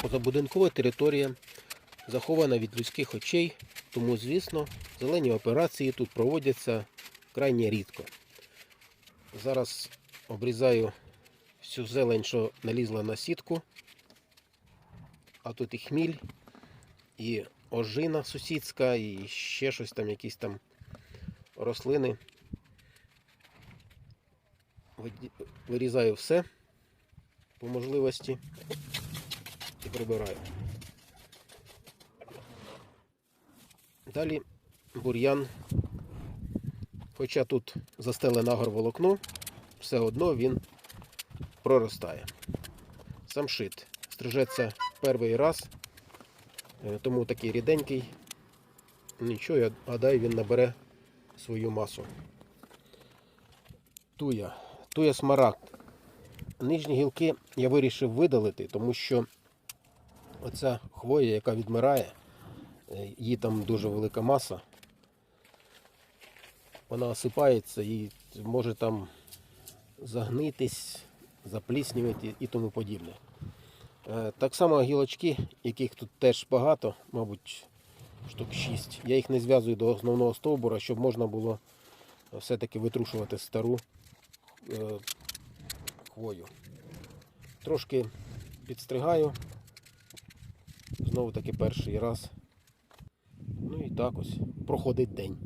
позабудинкова територія, захована від людських очей, тому, звісно, зелені операції тут проводяться крайне рідко. Зараз обрізаю всю зелень, що налізла на сітку, а тут і хміль, і ожина сусідська, і ще щось там, якісь там рослини. Вирізаю все по можливості прибираю. Далі бур'ян. Хоча тут застелене агроволокно, все одно він проростає. Самшит стрижеться перший раз, е, тому такий ріденький. Нічого, я гадаю, він набере свою масу. Туя. Туя смарагд. Нижні гілки я вирішив видалити, тому що оця хвоя, яка відмирає, е, її там дуже велика маса. Вона осипається і може там загнитись, запліснювати і тому подібне. Е, Так само гілочки, яких тут теж багато, мабуть, штук 6. Я їх не зв'язую до основного стовбура, щоб можна було все-таки витрушувати стару е, хвою. Трошки підстригаю. Знову таки перший раз. Ну і так ось проходить день.